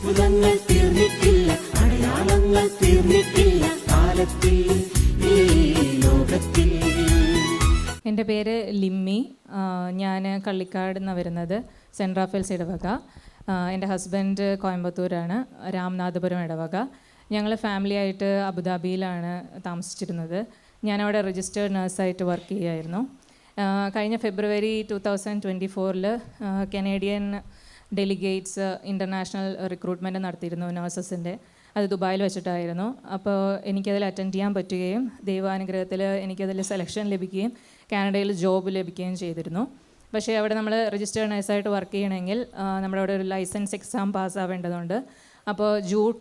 അത്ഭുതങ്ങൾ തീർന്നിട്ടില്ല അടയാളങ്ങൾ തീർന്നിട്ടില്ല കാലത്തിൽ എന്റെ പേര് ലിമ്മി. ഞാൻ കള്ളിക്കാട് നിന്ന് വരുന്നത് സെന്റ് റാഫേൽസ് ഇടവക. എന്റെ ഹസ്ബൻഡ് കോയമ്പത്തൂരാണ് രാംനാഥപുരം ഇടവക. ഞങ്ങൾ ഫാമിലി ആയിട്ട് അബുദാബിയിലാണ് താമസിച്ചിരുന്നത്. ഞാനവിടെ രജിസ്റ്റേർഡ് നഴ്സായിട്ട് വർക്ക് ചെയ്യുമായിരുന്നു കഴിഞ്ഞ ഫെബ്രുവരി ടു തൗസൻഡ് ട്വന്റി ഫോറിൽ കനേഡിയൻ ഡെലിഗേറ്റ്സ് ഇന്റർനാഷണൽ റിക്രൂട്ട്മെന്റ് നടത്തിയിരുന്നു നഴ്സസിന്റെ അത് ദുബായിൽ വെച്ചിട്ടായിരുന്നു. അപ്പോൾ എനിക്കതിൽ അറ്റൻഡ് ചെയ്യാൻ പറ്റുകയും ദൈവാനുഗ്രഹത്തിൽ എനിക്കതിൽ സെലക്ഷൻ ലഭിക്കുകയും കാനഡയിൽ ജോബ് ലഭിക്കുകയും ചെയ്തിരുന്നു. പക്ഷേ അവിടെ നമ്മൾ രജിസ്റ്റേർഡ് നഴ്സായിട്ട് വർക്ക് ചെയ്യണമെങ്കിൽ നമ്മുടെ അവിടെ ഒരു ലൈസൻസ് എക്സാം പാസ്സാവേണ്ടതുണ്ട് അപ്പോൾ ജൂൺ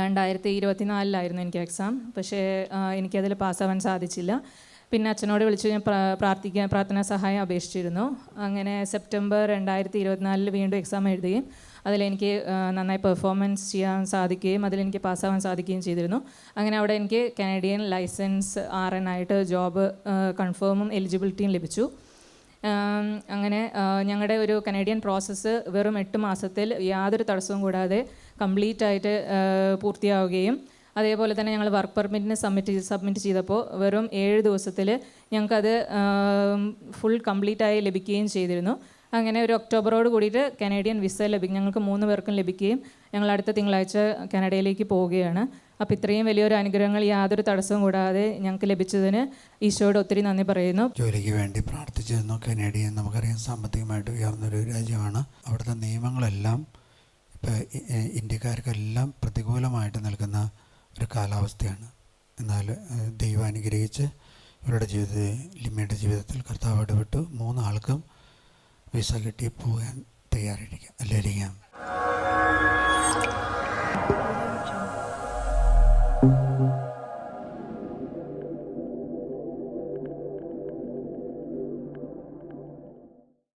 രണ്ടായിരത്തി ഇരുപത്തിനാലിലായിരുന്നു എനിക്ക് എക്സാം പക്ഷേ എനിക്കതിൽ പാസ്സാവാൻ സാധിച്ചില്ല. പിന്നെ അച്ഛനോട് വിളിച്ച് ഞാൻ പ്രാ- പ്രാർത്ഥിക്കാൻ പ്രാർത്ഥനാ സഹായം അപേക്ഷിച്ചിരുന്നു. അങ്ങനെ സെപ്റ്റംബർ രണ്ടായിരത്തി ഇരുപത്തിനാലിൽ വീണ്ടും എക്സാം എഴുതുകയും അതിലെനിക്ക് നന്നായി പെർഫോമൻസ് ചെയ്യാൻ സാധിക്കുകയും അതിലെനിക്ക് പാസ്സാവാൻ സാധിക്കുകയും ചെയ്തിരുന്നു. അങ്ങനെ അവിടെ എനിക്ക് കനേഡിയൻ ലൈസൻസ് ആർ എൻ ആയിട്ട് ജോബ് കൺഫേമും എലിജിബിലിറ്റിയും ലഭിച്ചു. അങ്ങനെ ഞങ്ങളുടെ ഒരു കനേഡിയൻ പ്രോസസ്സ് വെറും എട്ട് മാസത്തിൽ യാതൊരു തടസ്സവും കൂടാതെ കംപ്ലീറ്റ് ആയിട്ട് പൂർത്തിയാവുകയും അതേപോലെ തന്നെ ഞങ്ങൾ വർക്ക് പെർമിറ്റിന് സബ്മിറ്റ് സബ്മിറ്റ് ചെയ്തപ്പോൾ വെറും ഏഴ് ദിവസത്തിൽ ഞങ്ങൾക്കത് ഫുൾ കംപ്ലീറ്റ് ആയി ലഭിക്കുകയും ചെയ്തിരുന്നു. അങ്ങനെ ഒരു ഒക്ടോബറോട് കൂടിയിട്ട് കനേഡിയൻ വിസ ലഭിക്കും ഞങ്ങൾക്ക് മൂന്ന് പേർക്കും ലഭിക്കുകയും ഞങ്ങൾ അടുത്ത തിങ്കളാഴ്ച കാനഡയിലേക്ക് പോവുകയാണ്. അപ്പോൾ ഇത്രയും വലിയൊരു അനുഗ്രഹങ്ങൾ യാതൊരു തടസ്സവും കൂടാതെ ഞങ്ങൾക്ക് ലഭിച്ചതിന് ഈശോയോട് ഒത്തിരി നന്ദി പറയുന്നു. ജോലിക്ക് വേണ്ടി പ്രാർത്ഥിച്ചിരുന്നു. കനേഡിയൻ നമുക്കറിയാം സാമ്പത്തികമായിട്ട് ഉയർന്നൊരു രാജ്യമാണ്. അവിടുത്തെ നിയമങ്ങളെല്ലാം ഇപ്പോൾ ഇന്ത്യക്കാർക്കെല്ലാം പ്രതികൂലമായിട്ട് നിൽക്കുന്ന ഒരു കാലാവസ്ഥയാണ്. എന്നാൽ ദൈവം അനുഗ്രഹിച്ച് ഇവരുടെ ജീവിതത്തിൽ ലിമ്മയുടെ ജീവിതത്തിൽ കർത്താവ് ഇടപെട്ടു. മൂന്നാൾക്കും വിസ കിട്ടി പോകാൻ തയ്യാറായിരിക്കാം. അല്ലായിരിക്കാം Thank you.